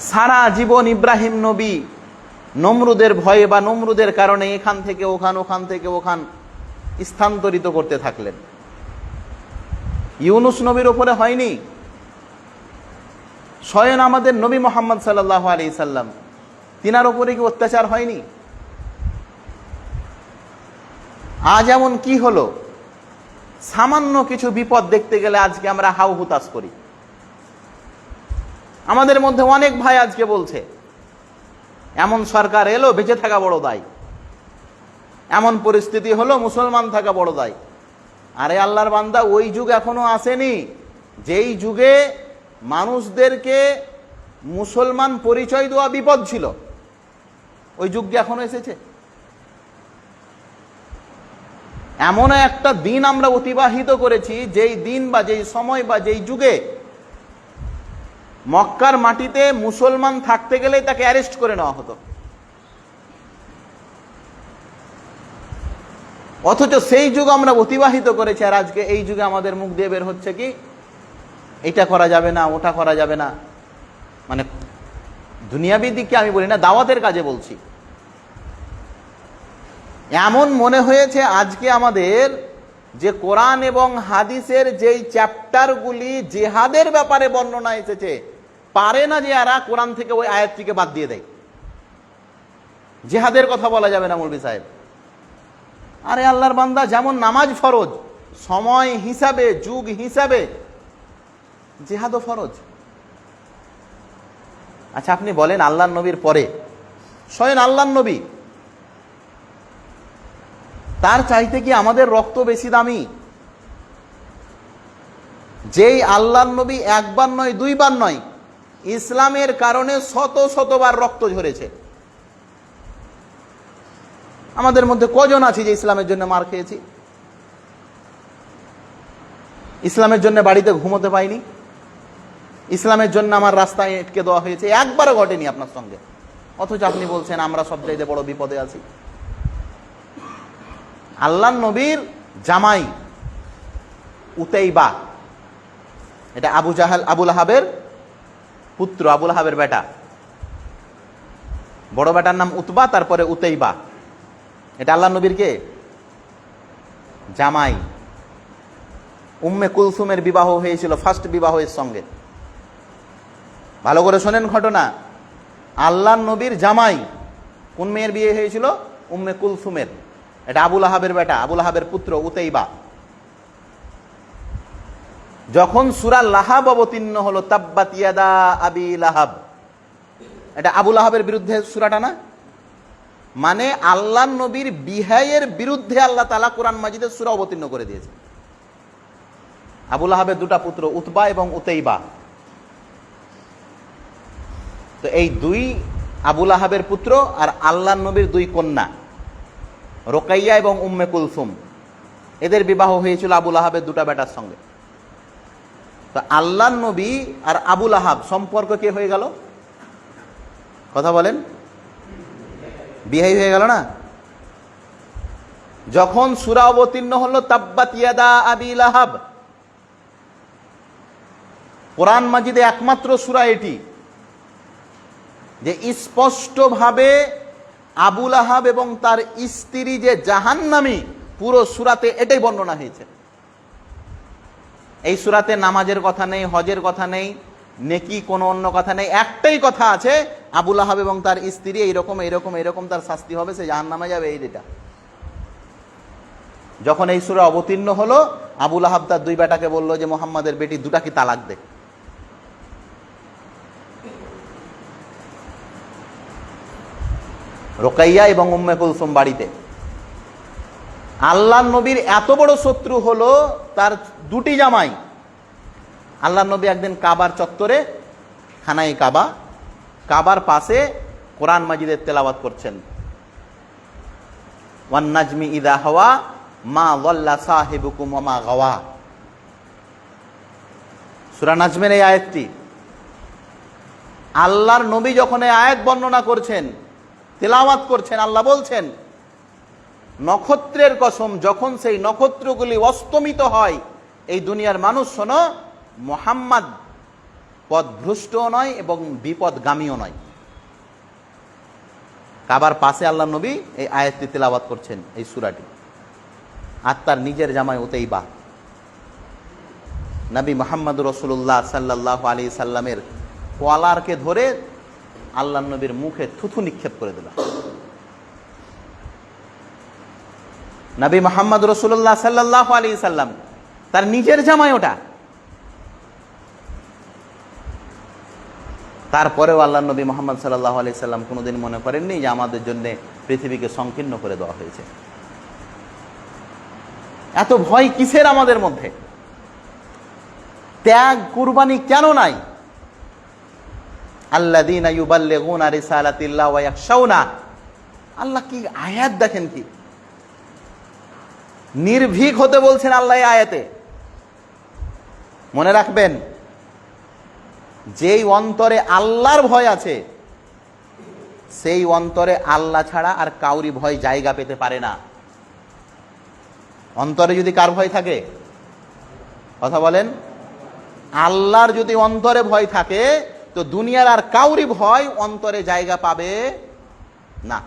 সারা জীবন ইব্রাহিম নবী। নমরুদের ভয়ে বা নমরুদের কারণে এখান থেকে, ওখান ওখান থেকে, ওখান স্থানান্তরিত করতে থাকলেন। ইউনুস নবীর ওপরে হয়নি। স্বয়ং আমাদের নবী মোহাম্মদ সাল্লাহ আলী সাল্লাম, তিনার ওপরে কি অত্যাচার হয়নি? আজ এমন কি হলো? সামান্য কিছু বিপদ দেখতে গেলে আজকে আমরা হাউ হুতাশ করি। আমাদের মধ্যে অনেক ভাই আজকে বলছে, এমন সরকার এলো, বেঁচে থাকা বড় দায়। এমন পরিস্থিতি হলো, মুসলমান থাকা বড় দায়। আরে আল্লাহর বান্দা, ওই যুগ এখনও আসেনি। যেই যুগে মানুষদেরকে মুসলমান পরিচয় দেওয়া বিপদ ছিল, ওই যুগ এখনও এসেছে? এমন একটা দিন আমরা অতিবাহিত করেছি, যেই দিন বা যেই সময় বা যেই যুগে মক্কার মাটিতে মুসলমান থাকতে গেলেই তাকে অ্যারেস্ট করে নেওয়া হতো। অথচ সেই যুগ আমরা অতিবাহিত করেছি, আর আজকে এই যুগে আমাদের মুখ দিয়ে বের হচ্ছে কি এটা করা যাবে না, ওটা করা যাবে না। মানে দুনিয়াবি দিককে আমি বলি না, দাওয়াতের কাজে বলছি। এমন মনে হয়েছে আজকে আমাদের যে কোরআন এবং হাদিসের যেই চ্যাপ্টারগুলি জেহাদের ব্যাপারে বর্ণনা এসেছে পারে না যে এরা কোরআন থেকে ওই আয়াতটিকে বাদ দিয়ে দেয়। জেহাদের কথা বলা যাবে না মৌলবী সাহেব। আরে আল্লাহর বান্দা, যেমন নামাজ ফরজ, সময় হিসাবে, যুগ হিসাবে, জেহাদও ফরজ। আচ্ছা আপনি বলেন আল্লাহ নবীর পরে। স্বয়ং আল্লাহ নবী। তার চাইতে কি আমাদের রক্ত বেশি দামি? যেই আল্লাহ নবী একবার নয়, দুইবার নয় ইসলামের কারণে শত শতবার রক্ত ঝরেছে। আমাদের মধ্যে কজন আছে যে ইসলামের জন্য মার খেয়েছি? ইসলামের জন্য বাড়িতে ঘুমোতে পাইনি। ইসলামের জন্য আমার রাস্তায় এটকে দেওয়া হয়েছে। একবারও ঘটেনি আপনার সঙ্গে। অথচ আপনি বলছেন, আমরা সব চাইতে বড় বিপদে আছি। আল্লাহ নবীর জামাই উতেইবা। এটা আবু জাহাল, আবুল আহাবের পুত্র আবুল হাবের বেটা। বড় বেটার নাম উতবা, তারপরে উতেইবা। এটা আল্লাহ নবীর কে? জামাই। উম্মে কুলসুমের বিবাহ হয়েছিল ফার্স্ট বিবাহের সঙ্গে। ভালো করে শোনেন ঘটনা। আল্লাহ নবীর জামাই কোন মেয়ের বিয়ে হয়েছিল? উম্মে কুলসুমের। এটা আবুল আহাবের বেটা, আবুল আহাবের পুত্র উতেইবা। যখন সুরা লাহাব অবতীর্ণ হলো, তাব্বাত ইয়াদা আবি লাহাব। এটা আবুল আহাবের বিরুদ্ধে সুরাটা না? মানে আল্লাহ নবীর বিহাইয়ের বিরুদ্ধে আল্লাহ তালা কোরআন মাজিদের সুরা অবতীর্ণ করে দিয়েছে। আবুল আহাবের দুটা পুত্র, উতবা এবং উতেইবা। তো এই দুই আবুল আহাবের পুত্র আর আল্লাহ নবীর দুই কন্যা, রোকাইয়া এবং উম্মে কুলসুম। এদের বিবাহ হয়েছিল আবুল আহাবের দুটা বেটার সঙ্গে। তো আল্লাহ নবী আর আবুল আহাব সম্পর্ক কে হয়ে গেল? কথা বলেন। বিহাই হয়ে গেল না? যখন সুরা অবতীর্ণ হলো, তাব্বাত ইয়াদা আবিল আহাব কোরআন মাজিদে একমাত্র সুরা এটি, যে স্পষ্টভাবে আবুল আহাব এবং তার স্ত্রী যে জাহান্নামি, পুরো সুরাতে এটাই বর্ণনা হয়েছে। এই সুরাতে নামাজের কথা নেই, হজের কথা নেই, নেকি কোনো অন্য কথা নেই, একটাই কথা আছে আবুল আহাব এবং তার স্ত্রী এইরকম এইরকম এইরকম তার শাস্তি হবে, সে জাহান নামে যাবে, এই যেটা। যখন এই সুরা অবতীর্ণ হলো আবুল আহাব তার দুই বেটাকে বলল যে, মোহাম্মদের বেটি দুটা কি তালাক দে। রোকাইয়া এবং উম্মে কুলসুম বাড়িতে। আল্লাহ নবীর এত বড় শত্রু হলো তার দুটি জামাই। আল্লাহ নবী একদিন কাবার চত্বরে, খানাই কাবা, কাবার পাশে কোরআন মাজিদের তেলাওয়াত করছেন। ওয়ান নাজমি ইদা হওয়া, মা ওয়াল্লা সাহেবুকুম মা গাওয়া। সুরা নাজমের এই আয়াতটি। আল্লাহর নবী যখন এই আয়াত বর্ণনা করছেন, তেলাওয়াত করছেন, আল্লাহ বলছেন নক্ষত্রের কসম, যখন সেই নক্ষত্রগুলি অস্তমিত হয়, এই দুনিয়ার মানুষ শোনো মোহাম্মদ। পথভ্রষ্টও নয় এবং বিপদগামীও নয়। কাবার পাশে আল্লাহ নবী এই আয়াতটি তেলাবাত করছেন, এই সুরাটি। আর তার নিজের জামায় ওতেই বা নবী মোহাম্মদ রসুল্লাহ সাল্লাহ আলী সাল্লামের কোয়ালারকে ধরে আল্লাহ নবীর মুখে থুথু নিক্ষেপ করে দিল। নবী মোহাম্মদ রসুল্লাহ সাল্লাহ আলী সাল্লাম, তার নিজের জামাই ওটা। তারপরেও আল্লাহ নবী মোহাম্মদ সাল্লাহ আলি সাল্লাম কোনোদিন মনে করেননি যে আমাদের জন্য পৃথিবীকে সংকীর্ণ করে দেওয়া হয়েছে। এত ভয় কিসের আমাদের মধ্যে? ত্যাগ, কুরবানি কেন নাই? আল্লাহ দিন আল্লাহ কি আয়াত দেখেন কি? নির্ভীক হতে বলছেন আল্লাহ আয়াতে। মনে রাখবেন, যেই অন্তরে আল্লাহর ভয় আছে, সেই অন্তরে আল্লাহ ছাড়া আর কাউরি ভয় জায়গা পেতে পারে না। অন্তরে যদি কার ভয় থাকে? কথা বলেন, আল্লাহর যদি অন্তরে ভয় থাকে, তো দুনিয়ার আর কাউরি ভয় অন্তরে জায়গা পাবে না।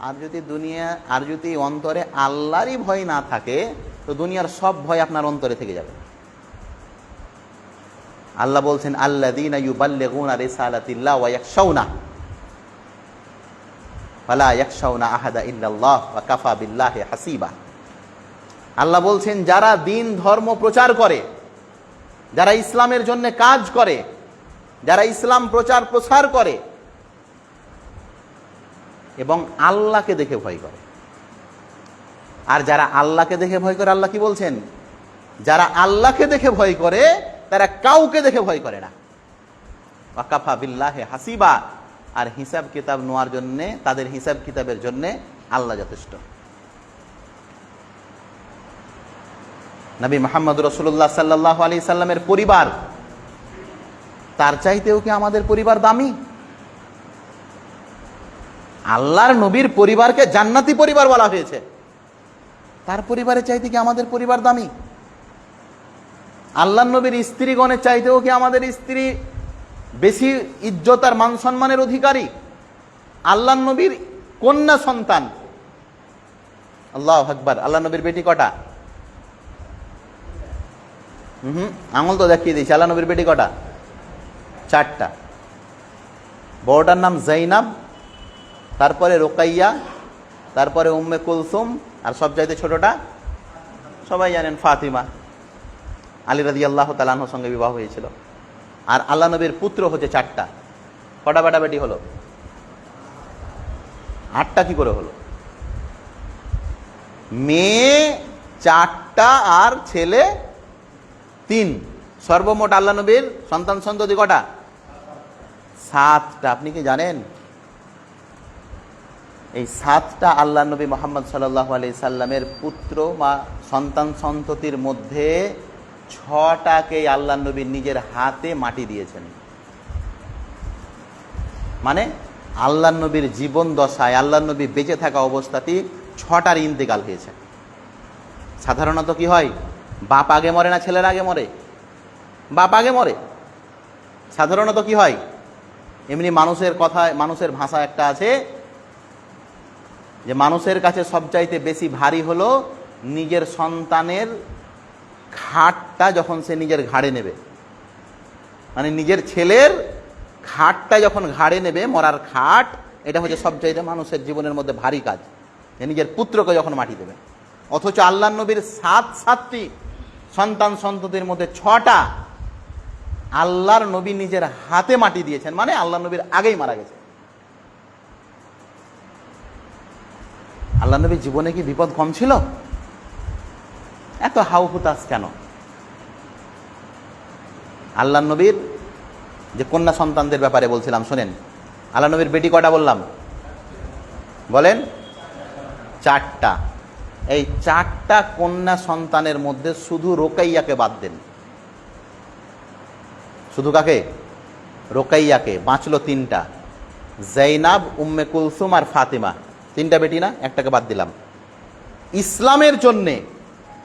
আর যদি দুনিয়া, আর যদি অন্তরে আল্লাহরই ভয় না থাকে, তো দুনিয়ার সব ভয় আপনার অন্তরে থেকে যাবে। আল্লাহ বলছেন আল্লাহ দিন হাসিবা। আল্লাহ বলছেন, যারা দিন ধর্ম প্রচার করে, যারা ইসলামের জন্য কাজ করে, যারা ইসলাম প্রচার প্রসার করে এবং আল্লাহকে দেখে ভয় করে। আর যারা আল্লাহকে দেখে ভয় করে, আল্লাহ কি বলছেন? যারা আল্লাহকে দেখে ভয় করে, তারা কাউকে দেখে ভয় করে না। ওয়াকাফা বিল্লাহে হাসিবা। আর হিসাব কিতাব নেওয়ার জন্যে, তাদের হিসাব কিতাবের জন্যে আল্লাহ যথেষ্ট। নবী মোহাম্মদ রসুল্লাহ সাল্লাহ আলি সাল্লামের পরিবার, তার চাইতেও কি আমাদের পরিবার দামি? আল্লাহর নবীর পরিবারকে জান্নাতি পরিবার বলা হয়েছে। তার পরিবারের চাইতে কি আমাদের পরিবার দামি? আল্লাহ নবীর স্ত্রীগণের চাইতেও কি আমাদের স্ত্রী বেশি ইজ্জত আর মান সম্মানের অধিকারী? আল্লাহ নবীর কন্যা সন্তান। আল্লাহ আকবর আল্লাহ নবীর বেটি কটা? হুম আঙুল তো দেখিয়ে দিয়েছি আল্লাহ নবীর বেটি কটা? চারটা। বড়টার নাম জাইনাব তারপরে রোকাইয়া, তারপরে উম্মে কুলসুম আর সব চাইতে ছোটটা সবাই জানেন ফাতিমা। আলী রাজি আল্লাহ তালাহর সঙ্গে বিবাহ হয়েছিল। আর আল্লাহ নবীর পুত্র হচ্ছে চারটা। কটা বেটা বেটি হলো? আটটা কি করে হলো? মেয়ে, চারটা আর ছেলে, তিন। সর্বমোট আল্লাহ নবীর সন্তান সন্ততি কটা? সাতটা। আপনি কি জানেন? এই সাতটা আল্লাহ নবী মোহাম্মদ সাল্লাহ আলি সাল্লামের পুত্র বা সন্তান সন্ততির মধ্যে ছটাকে আল্লাহ নবী নিজের হাতে মাটি দিয়েছেন। মানে আল্লাহ নবীর জীবন দশায় আল্লাহ নবী বেঁচে থাকা অবস্থাতেই ছটার ইন্তেকাল হয়েছে। সাধারণত কি হয়? বাপ আগে মরে না ছেলের আগে মরে? বাপ আগে মরে। সাধারণত কি হয়? এমনি মানুষের কথায়, মানুষের ভাষা একটা আছে যে মানুষের কাছে সবচাইতে বেশি ভারী হলো নিজের সন্তানের খাটটা যখন সে নিজের ঘাড়ে নেবে। মানে নিজের ছেলের খাটটা যখন ঘাড়ে নেবে, মরার খাট, এটা হচ্ছে সবচাইতে মানুষের জীবনের মধ্যে ভারী কাজ। নিজের পুত্রকে যখন মাটি দেবে। অথচ আল্লাহ নবীর সাত সাতটি সন্তান সন্ততির মধ্যে ছটা আল্লাহর নবী নিজের হাতে মাটি দিয়েছেন। মানে আল্লাহ নবীর আগেই মারা গেছে। আল্লাহ নবীর জীবনে কি বিপদ কম ছিল? এত হাউ হুতাস কেন? আল্লাহ নবীর যে কন্যা সন্তানদের ব্যাপারে বলছিলাম, শোনেন। আল্লাহ নবীর বেটি কটা বললাম? বলেন, চারটা। এই চারটা কন্যা সন্তানের মধ্যে শুধু রোকাইয়াকে বাদ দেন। শুধু কাকে? রোকাইয়াকে। বাঁচল তিনটা। জৈনাব উম্মে কুলসুম আর ফাতিমা। তিনটা বেটি না? একটাকে বাদ দিলাম। ইসলামের জন্যে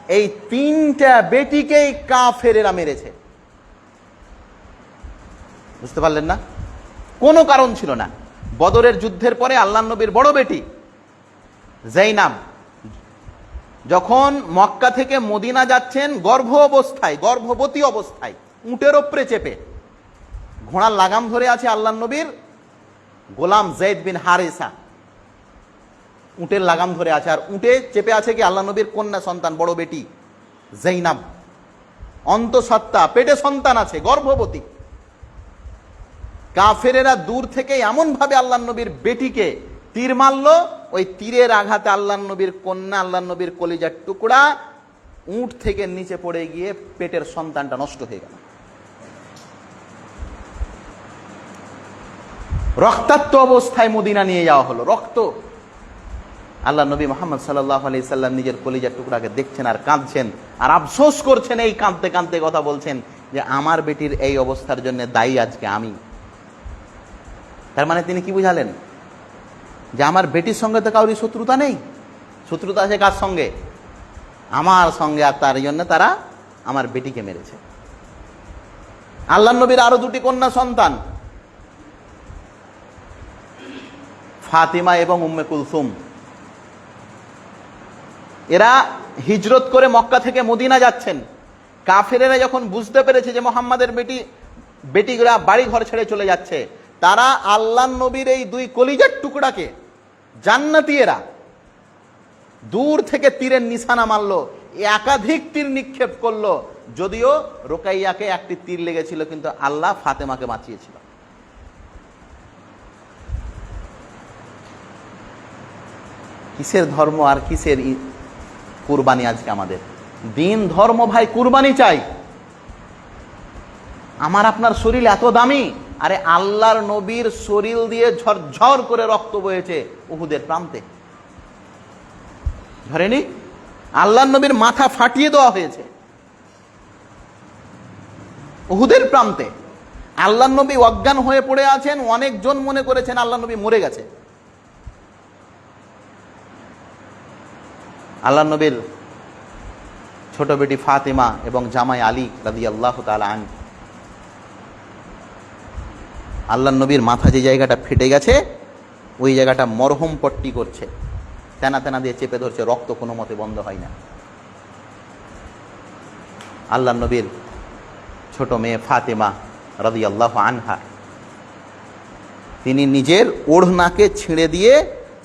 এই তিনটা বেটিকেই কাফেরেরা মেরেছে। বুঝতে পারলেন না? কোনো কারণ ছিল না। বদরের যুদ্ধের পরে আল্লাহ নবীর বড় বেটি জৈনাব যখন মক্কা থেকে মদিনা যাচ্ছেন গর্ভ অবস্থায়, গর্ভবতী অবস্থায়, উটের ওপরে চেপে, ঘোড়ার লাগাম ধরে আছে আল্লাহ নবীর গোলাম জৈদ বিন হারেসা। উটের লাগাম ধরে আছে। আর উটে চেপে আছে কি আল্লাহ নবীর কন্যা সন্তান, বড় বেটি জৈনাব অন্তঃসত্ত্বা, পেটে সন্তান আছে, গর্ভবতী। কাফেরেরা দূর থেকে এমন ভাবে আল্লাহ নবীর বেটিকে তীর মারল। ওই তীরের আঘাতে আল্লাহ নবীর কন্যা, আল্লাহ নবীর কলিজার টুকরা উট থেকে নিচে পড়ে গিয়ে পেটের সন্তানটা নষ্ট হয়ে গেল। রক্তাক্ত অবস্থায় মদিনা নিয়ে যাওয়া হলো। রক্ত আল্লাহ নবী মোহাম্মদ সাল্লাহ আলি সাল্লাম নিজের কলিজার টুকরাকে দেখছেন আর কাঁদছেন আর আফসোস করছেন এই কাঁদতে কাঁদতে কথা বলছেন যে আমার বেটির এই অবস্থার জন্য দায়ী আজকে আমি। তার মানে তিনি কি বুঝালেন? যে আমার বেটির সঙ্গে তো কাউরি শত্রুতা নেই। শত্রুতা আছে কার সঙ্গে? আমার সঙ্গে আর তার জন্য তারা আমার বেটিকে মেরেছে। আল্লাহ নবীর আরও দুটি কন্যা সন্তান। ফাতিমা এবং উম্মে কুলসুম। এরা হিজরত করে মক্কা থেকে মদিনা যাচ্ছেন। কাফেরেরা যখন বুঝতে পেরেছে যে মোহাম্মদের বেটি, বেটিগুলা বাড়ি ঘর ছেড়ে চলে যাচ্ছে, তারা আল্লাহ নবীর এই দুই কলিজার টুকরাকে জান্নাতি এরা। দূর থেকে তীরের নিশানা মারলো, একাধিক তীর নিক্ষেপ করল, যদিও রোকাইয়াকে একটি তীর লেগেছিল, কিন্তু আল্লাহ ফাতেমাকে বাঁচিয়েছিল। কিসের ধর্ম আর কিসের কুরবানি আজকে আমাদের। দিন, ধর্ম ভাই, কুরবানি চাই। আমার আপনার শরীর এত দামি, আরে আল্লাহর নবীর শরীর দিয়ে ঝরঝর করে রক্ত বয়েছে উহুদের প্রান্তে। ধরেনি? আল্লাহর নবীর মাথা ফাটিয়ে দেওয়া হয়েছে উহুদের প্রান্তে। আল্লাহ নবী অজ্ঞান হয়ে পড়ে আছেন অনেকজন মনে করেছেন আল্লাহ নবী মরে গেছে। আল্লাহ নবীর ছোট বেটি ফাতেমা এবং জামাই আলী রাদি আল্লাহ আন আল্লাহ নবীর মাথা যে জায়গাটা ফেটে গেছে, ওই জায়গাটা মরহম পট্টি করছে। তেনা তেনা দিয়ে চেপে ধরছে, রক্ত কোনো মতে বন্ধ হয় না। আল্লাহ নবীর ছোট মেয়ে ফাতেমা রাদি আল্লাহ আনহা, তিনি নিজের ওড়নাকে ছেড়ে দিয়ে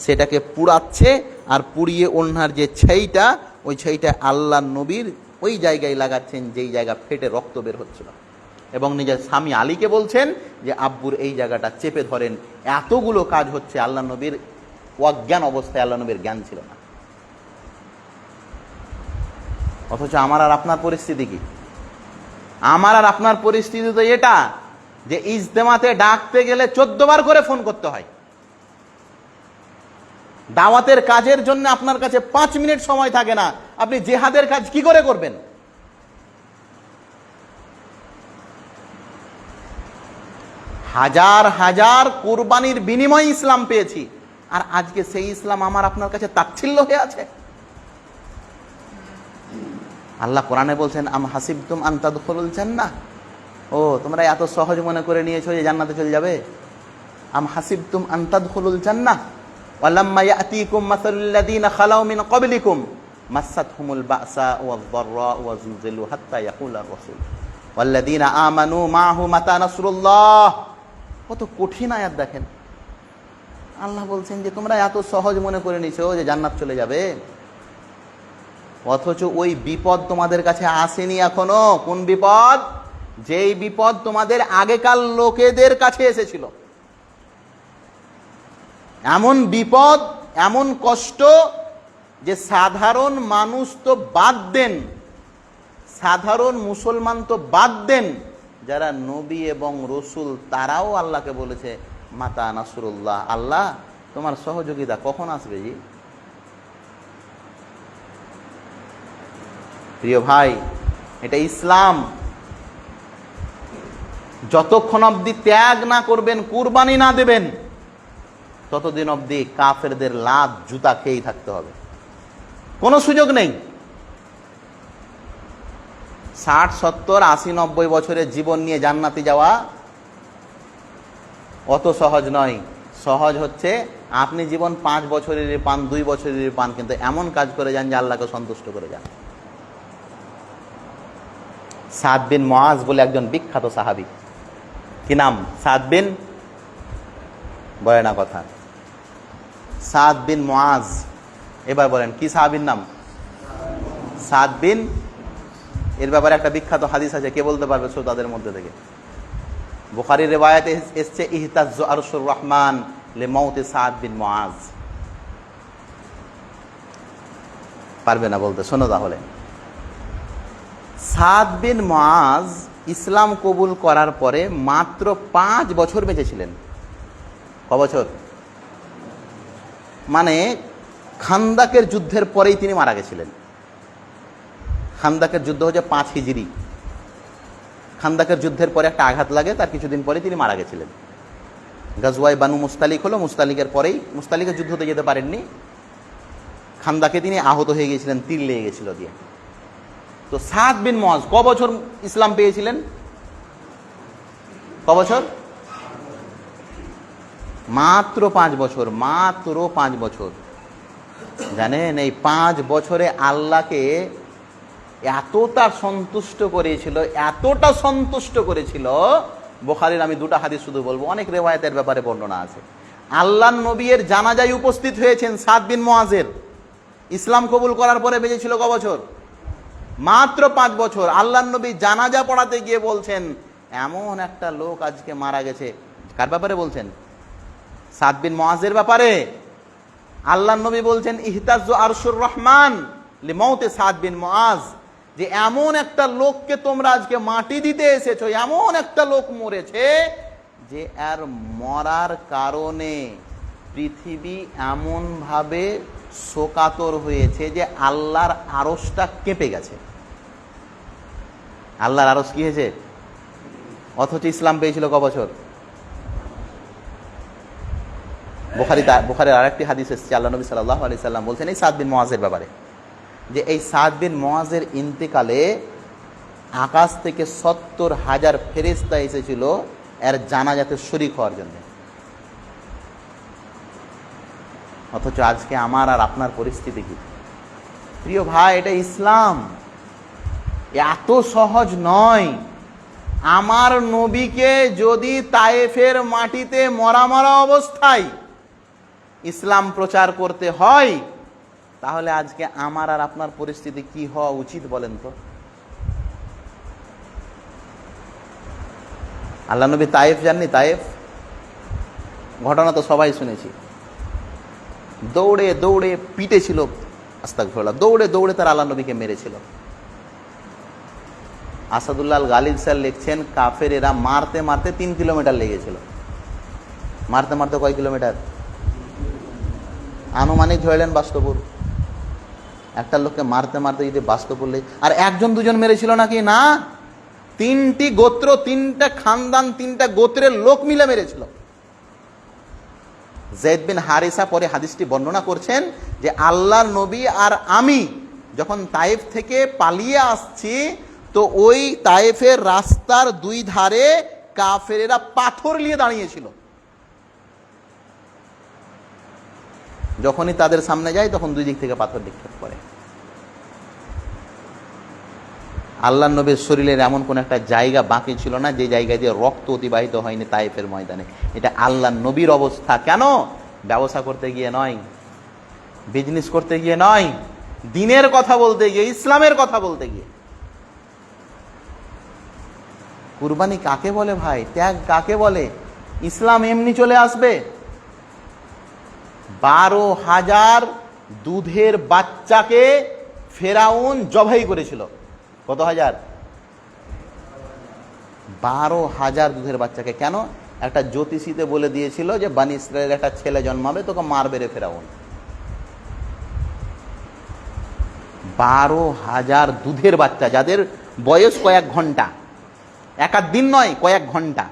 সেটাকে পুড়াচ্ছে আর পুড়িয়ে ওড়নার যে ছাইটা, ওই ছাইটা আল্লাহ নবীর ওই জায়গায় লাগাচ্ছেন, যেই জায়গা ফেটে রক্ত বের হচ্ছিল। এবং নিজের স্বামী আলীকে বলছেন যে, আব্বুর এই জায়গাটা চেপে ধরেন, এতগুলো কাজ হচ্ছে আল্লাহ নবীর অজ্ঞান অবস্থায় আল্লাহ নবীর জ্ঞান ছিল না। অথচ আমার আর আপনার পরিস্থিতি কি? আমার আর আপনার পরিস্থিতি তো এটা যে ইজতেমাতে ডাকতে গেলে চোদ্দ বার করে ফোন করতে হয়। দাওয়াতের কাজের জন্য আপনার কাছে পাঁচ মিনিট সময় থাকে না। আপনি জেহাদের কাজ কি করে করবেন? হাজার হাজার কোরবানির বিনিময়ে ইসলাম পেয়েছি। আর আজকে সেই ইসলাম আমার আপনার কাছে তাচ্ছিল্য হয়ে আছে। আল্লাহ কোরআনে বলছেন, আম হাসিব তুম আন্তাদ জান্না ও, তোমরা এত সহজ মনে করে নিয়েছো যে জান্নাতে চলে যাবে? আম হাসিব তুম আন্তাদ জান্না ওয়ালাম্মা ইয়াতিকুম মাসালুল্লাযীনা খালাউ মিন ক্বাবলিকুম মাসাতহুমুল বাসা ওয়াদ-দাররা ওয়া যুলজিলু হাত্তা ইয়াকুলার রাসূল ওয়াল্লাযীনা আমানু মাআহু মাতা নাসরুল্লাহ। কত কঠিন আয়াত দেখেন। আল্লাহ বলছেন যে, তোমরা এত সহজ মনে করে নিছো যে জান্নাত চলে যাবে। অথচ ওই বিপদ তোমাদের কাছে আসেনি এখনও। কোন বিপদ? যেই বিপদ তোমাদের আগেকার লোকেদের কাছে এসেছিল। এমন বিপদ, এমন কষ্ট যে সাধারণ মানুষ তো বাদ দেন। সাধারণ মুসলমান তো বাদ দেন। যারা নবী এবং রসুল, তারাও আল্লাহকে বলেছে, মাতা নাসরুল্লাহ, আল্লাহ, তোমার সহযোগিতা কখন আসবে জি? প্রিয় ভাই, এটা ইসলাম। যতক্ষণ অবধি ত্যাগ না করবেন, কুরবানি না দেবেন ততদিন অবধি কাফেরদের লাভ জুতা খেয়েই থাকতে হবে। কোনো সুযোগ নেই। ষাট, সত্তর, আশি, নব্বই বছরের জীবন নিয়ে জান্নাতে যাওয়া অত সহজ নয়। সহজ হচ্ছে আপনি জীবন পাঁচ বছরের পান, দুই বছরের পান, কিন্তু এমন কাজ করে যান যে আল্লাহকে সন্তুষ্ট করে যান। সাদ বিন মহাজ বলে একজন বিখ্যাত সাহাবি। কি নাম? সাদ বিন? বলে না কথা। সাদ বিন মহাজ এবার বলেন, কি সাহাবির নাম? সাদ বিন, এর ব্যাপারে একটা বিখ্যাত হাদিস আছে, কে বলতে পারবে শ্রোতাদের মধ্যে থেকে? বুখারির রেবায়াতে এসছে ইহতাজ আরসুর রহমান লে মৌতে সাদ বিন মুআজ। পারবে না বলতে, শোনো তাহলে। সাদ বিন মুআজ ইসলাম কবুল করার পরে মাত্র পাঁচ বছর বেঁচেছিলেন ক বছর? মানে খান্দাকের যুদ্ধের পরেই তিনি মারা গেছিলেন। খান্দাকের যুদ্ধ হচ্ছে পাঁচ হিজড়ি। খান্দাকের যুদ্ধের পরে একটা আঘাত লাগে, তার কিছুদিন পরে তিনি মারা গেছিলেন। গাজওয়াই বানু মুস্তালিক হলো, মুস্তালিকের পরেই মুস্তালিকের যুদ্ধতে যেতে পারেননি। খান্দাকে তিনি আহত হয়ে গিয়েছিলেন তীর লেগে গেছিল দিয়ে। তো সাত বিন মজ ক বছর ইসলাম পেয়েছিলেন? ক বছর মাত্র পাঁচ বছর, মাত্র পাঁচ বছর। জানেন, এই পাঁচ বছরে আল্লাহকে এতটা সন্তুষ্ট করেছিল, এতটা সন্তুষ্ট করেছিল, বোখারির আমি দুটা হাদিস শুধু বলব, অনেক রেওয়ায়তের ব্যাপারে বর্ণনা আছে। আল্লাহ নবীর জানাজায় উপস্থিত হয়েছেন সাত বিন মোয়াজের ইসলাম কবুল করার পরে বেঁচেছিল ক বছর? মাত্র পাঁচ বছর। আল্লাহ নবী জানাজা পড়াতে গিয়ে বলছেন, এমন একটা লোক আজকে মারা গেছে। কার ব্যাপারে বলছেন? সাদ বিন ব্যাপারে আল্লাহ নবী বলছেন, ইহতাজ আরশুর রহমান লিমৌতে সাদ বিন যে এমন একটা লোককে তোমরা আজকে মাটি দিতে এসেছ, এমন একটা লোক মরেছে যে আর মরার কারণে পৃথিবী এমনভাবে শোকাতর হয়েছে যে আল্লাহর আরসটা কেঁপে গেছে। আল্লাহর আরস কি হয়েছে? অথচ ইসলাম পেয়েছিল ক বছর? বোখারি বোখারের আরেকটি হাদিস এসছে আল্লাহ নবী সাল্লাহ আলি সাল্লাম বলছেন, এই সাত বিন মোয়াজের ব্যাপারে, যে এই সাত বিন মোয়াজের ইন্তেকালে আকাশ থেকে সত্তর হাজার ফেরিস্তা এসেছিল, এর জানাজাতে শরিক হওয়ার জন্য। অথচ আজকে আমার আর আপনার পরিস্থিতি কি? প্রিয় ভাই, এটা ইসলাম। এত সহজ নয়। আমার নবীকে যদি তায়েফের মাটিতে মরা মরা অবস্থায় ইসলাম প্রচার করতে হয়, তাহলে আজকে আমার আর আপনার পরিস্থিতি কি হওয়া উচিত বলেন তো? আল্লাহ নবী তায়েফ জাননি? তায়েফ? ঘটনা তো সবাই শুনেছি। দৌড়ে দৌড়ে পিটেছিল আস্তাক ভোলা দৌড়ে দৌড়ে তার আল্লাহ নবীকে মেরেছিল। আসাদুল্লাহ গালিব স্যার লিখছেন কাফের এরা মারতে মারতে তিন কিলোমিটার লেগেছিল। মারতে মারতে কয় কিলোমিটার? আনুমানিক ধরলেন বাস্তবপুর একটা লোককে মারতে মারতে যদি বাস্তব লেগে আর একজন দুজন মেরেছিল নাকি? না। তিনটি গোত্র, তিনটা খানদান, তিনটা গোত্রের লোক মিলে মেরেছিল। জেদ বিন হারিসা পরে হাদিসটি বর্ণনা করছেন যে আল্লাহর নবী আর আমি যখন তাইফ থেকে পালিয়ে আসছি, তো ওই তায়েফের রাস্তার দুই ধারে কাফেরেরা পাথর নিয়ে দাঁড়িয়েছিল। যখনই তাদের সামনে যায়, তখন দুই দিক থেকে পাথর নিক্ষেপ করে আল্লাহ নবীর শরীরের এমন কোন একটা জায়গা বাকি ছিল না, যে জায়গা দিয়ে রক্ত অতিবাহিত হয়নি তাইফের ময়দানে। এটা আল্লাহ নবীর অবস্থা। কেন? ব্যবসা করতে গিয়ে নয় বিজনেস করতে গিয়ে নয়, দিনের কথা বলতে গিয়ে, ইসলামের কথা বলতে গিয়ে। কুরবানি কাকে বলে ভাই? ত্যাগ কাকে বলে? ইসলাম এমনি চলে আসবে। বারো হাজার দুধের বাচ্চাকে ফেরাউন জবাই করেছিল। কত হাজার? বারো হাজার দুধের বাচ্চাকে। কেন? একটা জ্যোতিষীতে বলে দিয়েছিল যে, বানি একটা ছেলে জন্মাবে, তোকে মার বেড়ে ফেরাউন। বারো হাজার দুধের বাচ্চা, যাদের বয়স কয়েক ঘণ্টা। এক দিন নয়, কয়েক ঘণ্টা।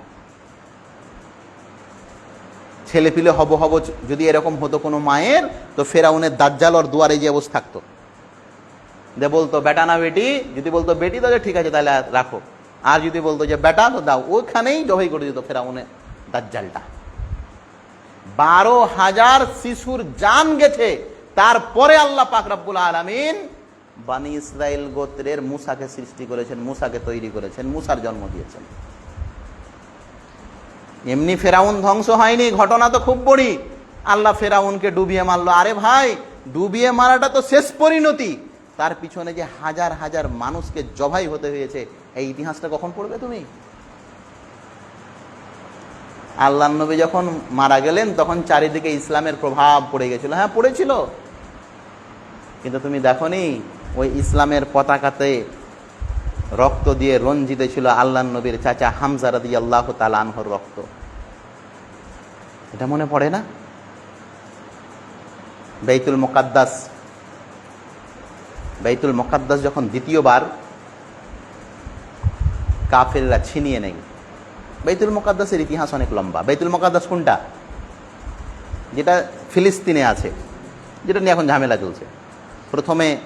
ছেলে পিলে হব হব যদি এরকম হতো কোনো মায়ের, তো ফেরাউনের দাজ্জাল ওর দুয়ারে যে বসে থাকতো। যে বলতো, বেটা না বেটি। যদি বলতো, বেটি, তাহলে ঠিক আছে, তাহলে রাখো। আর যদি বলতো যে, বেটা, তো দাও। ওখানেই জবাই করে দিত ফেরাউনের দাজ্জালটা। বারো হাজার শিশুর জান গেছে। তারপরে আল্লাহ পাক রব্বুল আলমিন বানি ইসরায়েল গোত্রের মুসাকে সৃষ্টি করেছেন, মুসাকে তৈরি করেছেন, মুসার জন্ম দিয়েছেন। এমনি ফেরাউন ধ্বংস হয়নি, ঘটনা তো খুব বড়ি। আল্লাহ ফেরাউনকে ডুবিয়ে মারলো। আরে ভাই, ডুবিয়ে মারাটা তো শেষ পরিণতি। তার পিছনে যে হাজার হাজার মানুষকে জবাই হতে হয়েছে, এই ইতিহাসটা কখন পড়বে তুমি? আল্লাহ নবী যখন মারা গেলেন, তখন চারিদিকে ইসলামের প্রভাব পড়ে গেছিল। হ্যাঁ পড়েছিল। কিন্তু তুমি দেখনি, ওই ইসলামের পতাকাতে রক্ত দিয়ে রঞ্জিত ছিল আল্লাহ নবীর চাচা হামজা রাদি আল্লাহ তালানহর রক্ত। এটা মনে পড়ে না? বেইতুল মোকাদ্দাস। বেইতুল মোকাদ্দাস যখন দ্বিতীয়বার কাফেররা ছিনিয়ে নেয়। বেতুল মোকাদ্দাসের ইতিহাস অনেক লম্বা। বেতুল মোকাদ্দাস কোনটা? যেটা ফিলিস্তিনে আছে। যেটা নিয়ে এখন ঝামেলা চলছে। প্রথমে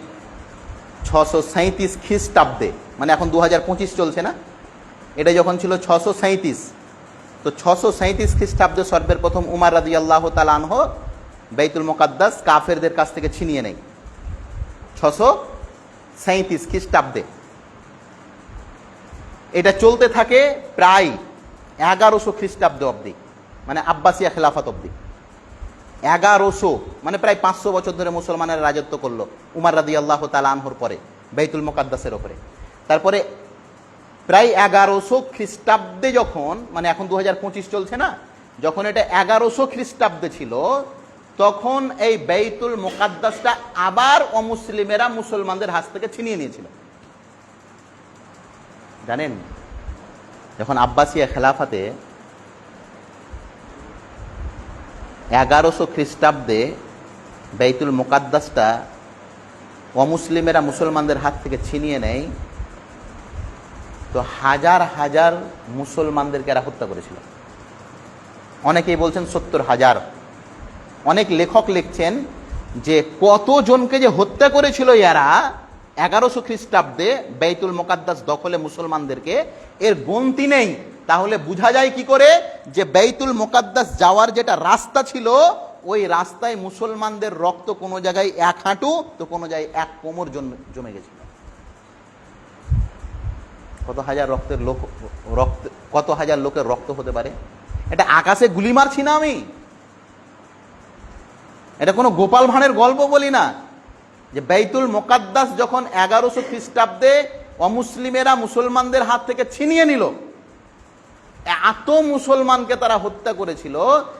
ছশো সাঁইত্রিশ খ্রিস্টাব্দে মানে এখন দু হাজার পঁচিশ চলছে না? এটা যখন ছিল ছশো সাঁইত্রিশ, তো ছশো সাঁইত্রিশ খ্রিস্টাব্দে সর্বের প্রথম উমার রাজি আল্লাহ তালানহ বেতুল মোকাদ্দাস কাফেরদের কাছ থেকে ছিনিয়ে নেয়। ছশো সাঁইত্রিশ খ্রিস্টাব্দে। এটা চলতে থাকে প্রায় এগারোশো খ্রিস্টাব্দ অব্দি মানে আব্বাসিয়া খেলাফত অব্দি এগারোশো মানে প্রায় পাঁচশো বছর ধরে মুসলমানের রাজত্ব করল উমার রাদি আল্লাহ তালানহর পরে বেতুল মোকাদ্দাসের ওপরে। তারপরে প্রায় এগারোশো খ্রিস্টাব্দে যখন মানে এখন দু হাজার পঁচিশ চলছে না, যখন এটা এগারোশো খ্রিস্টাব্দে ছিল, তখন এই বেতুল মোকাদ্দাসটা আবার অমুসলিমেরা মুসলমানদের হাত থেকে ছিনিয়ে নিয়েছিল। জানেন, যখন আব্বাসিয়া খেলাফাতে এগারোশো খ্রিস্টাব্দে বেতুল মোকাদ্দাসটা অমুসলিমেরা মুসলমানদের হাত থেকে ছিনিয়ে নেয়। তো হাজার হাজার মুসলমানদেরকে এরা হত্যা করেছিল। অনেকেই বলছেন সত্তর হাজার। অনেক লেখক লিখছেন যে কতজনকে যে হত্যা করেছিল এরা এগারোশো খ্রিস্টাব্দে বেতুল মোকাদ্দাস দখলে মুসলমানদেরকে, এর গন্তি নেই। তাহলে বোঝা যায় কি করে? যে বেতুল মোকাদ্দাস যাওয়ার যেটা রাস্তা ছিল, ওই রাস্তায় মুসলমানদের রক্ত কোনো জায়গায় এক হাঁটু, তো কোনো জায়গায় এক কোমর জমে গেছিল। কত হাজার রক্তের লোক, রক্ত, কত হাজার লোকের রক্ত হতে পারে? এটা আকাশে গুলি মারছি না আমি। এটা কোনো গোপাল ভাঁড়ের গল্প বলি না। যে বেতুল মোকাদ্দাস যখন এগারোশো খ্রিস্টাব্দে অমুসলিমেরা মুসলমানদের হাত থেকে ছিনিয়ে নিল এত মুসলমানকে তারা হত্যা করেছিল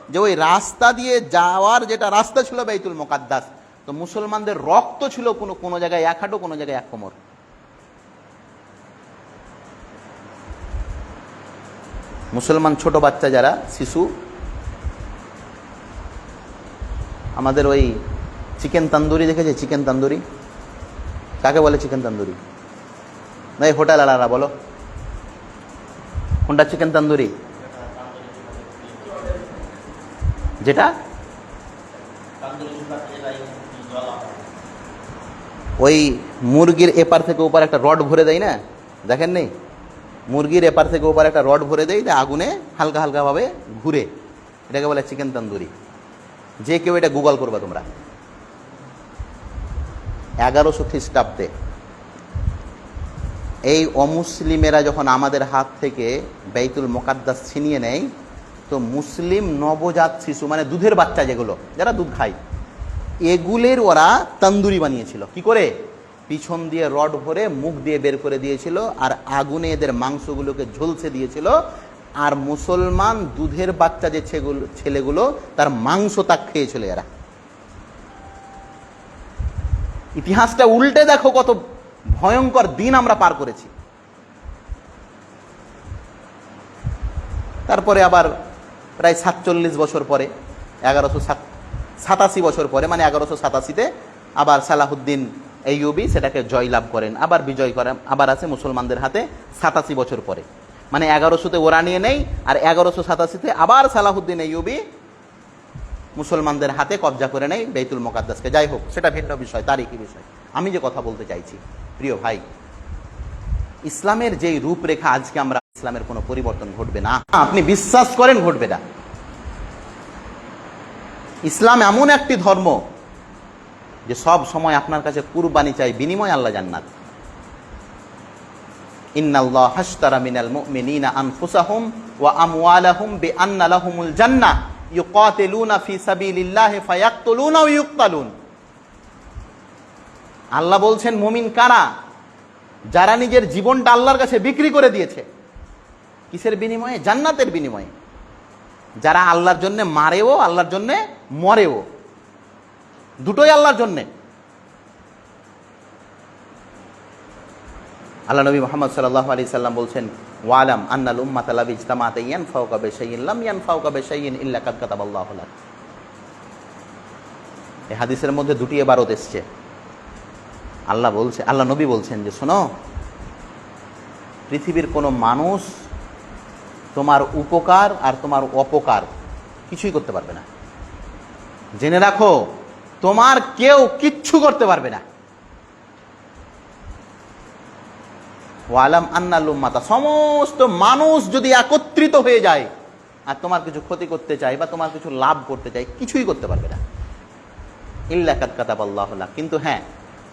যে ওই রাস্তা দিয়ে যাওয়ার যেটা রাস্তা ছিল বেতুল মোকাদ্দাস, তো মুসলমানদের রক্ত ছিল কোনো কোনো জায়গায়, এক হাঁটু কোনো জায়গায়, এক কোমর। মুসলমান ছোট বাচ্চা যারা, শিশু, আমাদের ওই চিকেন তন্দুরি দেখেছে? চিকেন তন্দুরি? কাকে বলে চিকেন তান্দুরি? না, এই হোটেল আলারা বলো। কোনটা? চিকেন তান্দুরি যেটা? ওই মুরগির এপার থেকে ওপার একটা রড ভরে দেয় না? দেখেন নেই? মুরগির এপার থেকে ওপার একটা রড ভরে দেয় আগুনে হালকা হালকাভাবে ঘুরে। এটাকে বলে চিকেন তন্দুরি যে কেউ এটা গুগল করবা তোমরা। এগারোশো খ্রিস্টাব্দে এই অমুসলিমেরা যখন আমাদের হাত থেকে বেতুল মোকাদ্দাস ছিনিয়ে নেয়, তো মুসলিম নবজাত শিশু মানে দুধের বাচ্চা যেগুলো, যারা দুধ খায়, এগুলের ওরা তন্দুরি বানিয়েছিল। কি করে? পিছন দিয়ে রড ভরে মুখ দিয়ে বের করে দিয়েছিল আর আগুনে এদের মাংসগুলোকে ঝলসে দিয়েছিল। আর মুসলমান দুধের বাচ্চা যে ছেলেগুলো, তার মাংস তাক খেয়েছিল এরা। ইতিহাসটা উল্টে দেখো কত ভয়ঙ্কর দিন আমরা পার করেছি। তারপরে আবার প্রায় সাতচল্লিশ বছর পরে, এগারোশো সাতাশি বছর পরে মানে এগারোশো সাতাশিতে আবার সালাহুদ্দিন এইউবি সেটাকে জয়লাভ করেন, আবার বিজয় করেন, আবার আছে মুসলমানদের হাতে সাতাশি বছর পরে। মানে এগারোশোতে ওরা নিয়ে নেই, আর এগারোশো সাতাশিতে আবার সালাহুদ্দিন এইউবি মুসলমানদের হাতে কবজা করে নেয় বেতুল মোকাদ্দাসকে। যাই হোক, সেটা ভিন্ন বিষয় তারিখি বিষয়। আমি যে কথা বলতে চাইছি, প্রিয় ভাই, ইসলামের যেই রূপরেখা আজকে আমরা, ইসলামের কোনো পরিবর্তন ঘটবে না। আপনি বিশ্বাস করেন ঘটবে না। ইসলাম এমন একটি ধর্ম যে সব সময় আপনার কাছে কুরবানি চাই, বিনিময় আল্লাহ জান্নাত। ইন্নাল্লাহ হাশতারা মিনাল মুমিনিনা আনফুসাহুম ওয়া আমওয়ালাহুম বিআন্না লাহুমুল জান্নাহ। ইউকাতিলুনা ফি সাবিলিল্লাহি ফায়াকতুলুনা ওয়া ইউকতালুন। আল্লাহ বলছেন, মুমিন কারা? যারা নিজের জীবনটা আল্লাহর কাছে বিক্রি করে দিয়েছে। কিসের বিনিময়ে? জান্নাতের বিনিময়ে। যারা আল্লাহর জন্য মারেও, আল্লাহর জন্য মরেও। দুটোই আল্লাহর জন্যে। আল্লাহ নবী মোহাম্মদ সাল্লাহ আলি সাল্লাম বলছেন, ওয়ালাম আন্নাল উম্মাত আলাবি ইজতামাতে ইয়ান ফাউকা বেশাইন লাম ইয়ান ফাউকা বেশাইন ইল্লা কাদ কাতাবাল্লাহু লাক। এই হাদিসের মধ্যে দুটি এবারত এসছে। আল্লাহ বলছে, আল্লাহ নবী বলছেন যে, শোনো, পৃথিবীর কোনো মানুষ তোমার উপকার আর তোমার অপকার কিছুই করতে পারবে না। জেনে রাখো, তোমার কেউ কিচ্ছু করতে পারবে না। ওয়ালাম আন্নাল্লুম মাতা সমস্ত মানুষ যদি একত্রিত হয়ে যায় আর তোমার কিছু ক্ষতি করতে চায় বা তোমার কিছু লাভ করতে চায়, কিছুই করতে পারবে না। ইল্লা কাত কাতাব কিন্তু হ্যাঁ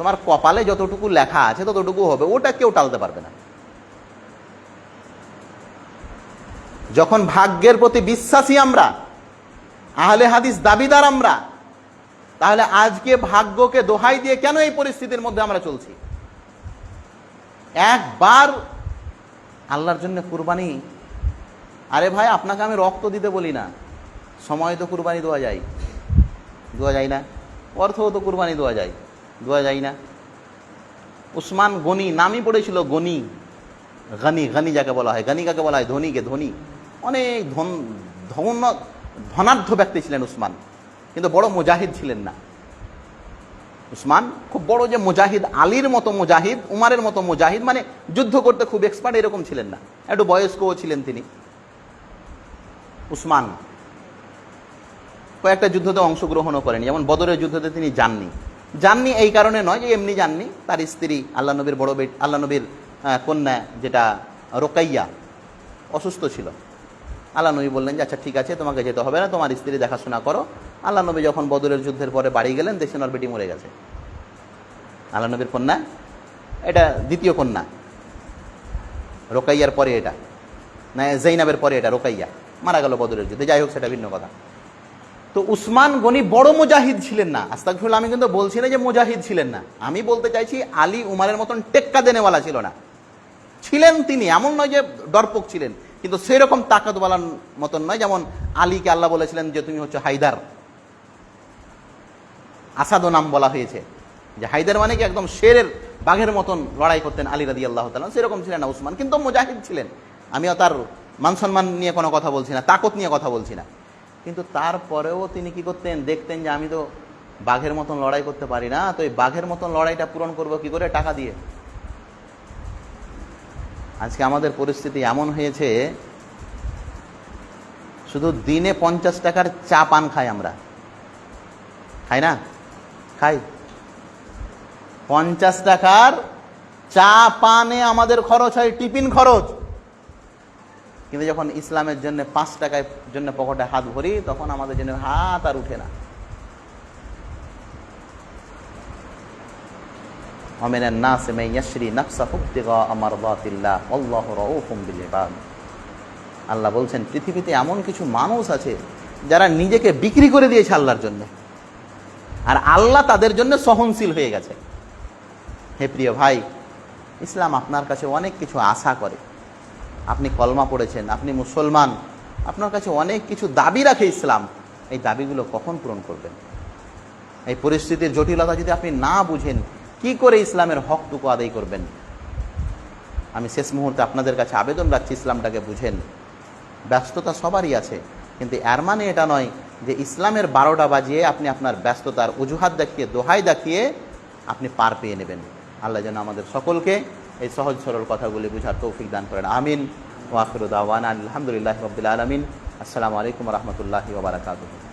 তোমার কপালে যতটুকু লেখা আছে ততটুকু হবে, ওটা কেউ টালতে পারবে না। যখন ভাগ্যের প্রতি বিশ্বাসী আমরা, আহলে হাদিস দাবিদার আমরা, তাহলে আজকে ভাগ্যকে দোহাই দিয়ে কেন এই পরিস্থিতির মধ্যে আমরা চলছি? একবার আল্লাহর জন্য কুরবানি, আরে ভাই, আপনাকে আমি রক্ত দিতে বলি না। সময় তো কুরবানি দেওয়া যায়। দেওয়া যায় না। অর্থও তো কুরবানি দেওয়া যায়। দেওয়া যায় না। উসমান গনি, নামই পড়েছিল গনি। গনি গনি যাকে বলা হয়। গনি কাকে বলা হয়? ধনীকে, ধনী। অনেক ধন ধন ধনাঢ্য ব্যক্তি ছিলেন উসমান। কিন্তু বড় মুজাহিদ ছিলেন না। উসমান খুব বড় যে মুজাহিদ, আলীর মতো মুজাহিদ, উমারের মতো মুজাহিদ মানে যুদ্ধ করতে খুব এক্সপার্ট এরকম ছিলেন না। একটু বয়স্কও ছিলেন তিনি। উসমান কয়েকটা যুদ্ধতে অংশগ্রহণও করেনি। যেমন বদরের যুদ্ধতে তিনি যাননি। যাননি এই কারণে নয় যে এমনি যাননি তার স্ত্রী, আল্লাহ নবীর বড় বেট আল্লাহ নবীর কন্যা, যেটা রোকাইয়া, অসুস্থ ছিল। আল্লাহ নবী বললেন যে আচ্ছা ঠিক আছে, তোমাকে যেতে হবে না, তোমার স্ত্রী দেখাশোনা করো। আল্লাহ নবী যখন বদরের যুদ্ধের পরে বাড়ি গেলেন, দেশে নর বেটি মরে গেছে। আল্লাহ নবীর কন্যা, এটা দ্বিতীয় কন্যা, রোকাইয়ার পরে এটা, না জৈনাবের পরে এটা, রোকাইয়া, মারা গেল বদরের যুদ্ধে। যাই হোক, সেটা ভিন্ন কথা। তো উসমান গনি বড় মুজাহিদ ছিলেন না। আস্তাকফিরুল্লাহ আমি কিন্তু বলছি না যে মুজাহিদ ছিলেন না। আমি বলতে চাইছি আলী উমারের মতন টেক্কা দেনেওয়ালা ছিল না। ছিলেন তিনি, এমন নয় যে ডরপক ছিলেন, কিন্তু সেরকম তাকাতওয়ালার মতন নয় যেমন আলীকে আল্লাহ বলেছিলেন যে তুমি হচ্ছে হায়দার। আসাদও নাম বলা হয়েছে, যে হায়দার মানে কি একদম শেরের বাঘের মতন লড়াই করতেন আলী রাদি আল্লাহ তালা সেরকম ছিলেন না উসমান, কিন্তু মুজাহিদ ছিলেন। আমিও তার মান সম্মান নিয়ে কোনো কথা বলছি না, তাকত নিয়ে কথা বলছি না। কিন্তু তারপরেও তিনি কি করতেন? দেখতেন যে আমি তো বাঘের মতন লড়াই করতে পারি না, তো এই বাঘের মতন লড়াইটা পূরণ করব কি করে? টাকা দিয়ে। আজকে আমাদের পরিস্থিতি এমন হয়েছে, শুধু দিনে পঞ্চাশ টাকার চা পান খাই আমরা। খাই না? খাই। পঞ্চাশ টাকার চা পানে আমাদের খরচ হয়, টিফিন খরচ। কিন্তু যখন ইসলামের জন্য পাঁচ টাকায় জন্য পকেটে হাত ভরি তখন আমাদের জন্য হাত আর উঠে না ومن الناس من يشري نفسه ابتغاء مرضات الله والله رؤوف بالعباد আল্লাহ বলছেন পৃথিবীতে এমন কিছু মানুষ আছে যারা নিজেকে বিক্রি করে দিয়েছে আল্লাহর জন্য আর আল্লাহ তাদের জন্য সহনশীল হয়ে গেছে হে প্রিয় ভাই ইসলাম আপনার কাছে অনেক কিছু আশা করে আপনি কলমা পড়েছেন, আপনি মুসলমান, আপনার কাছে অনেক কিছু দাবি রাখে ইসলাম। এই দাবিগুলো কখন পূরণ করবেন? এই পরিস্থিতির জটিলতা যদি আপনি না বুঝেন, কি করে ইসলামের হকটুকু আদায় করবেন? আমি শেষ মুহূর্তে আপনাদের কাছে আবেদন রাখছি, ইসলামটাকে বুঝেন। ব্যস্ততা সবারই আছে, কিন্তু এর মানে এটা নয় যে ইসলামের বারোটা বাজিয়ে আপনি আপনার ব্যস্ততার অজুহাত দেখিয়ে, দোহাই দেখিয়ে আপনি পার পেয়ে নেবেন। আল্লাহ যেন আমাদের সকলকে এই সহজ সরল কথাগুলি বুঝার তৌফিক দান করেন। আমিন। ওয়াফিরুদ্দাওয়ান আলহামদুলিল্লাহ রবিল আলমিন। আসসালামু আলাইকুম রহমতুল্লাহি ওবরাকাতুহ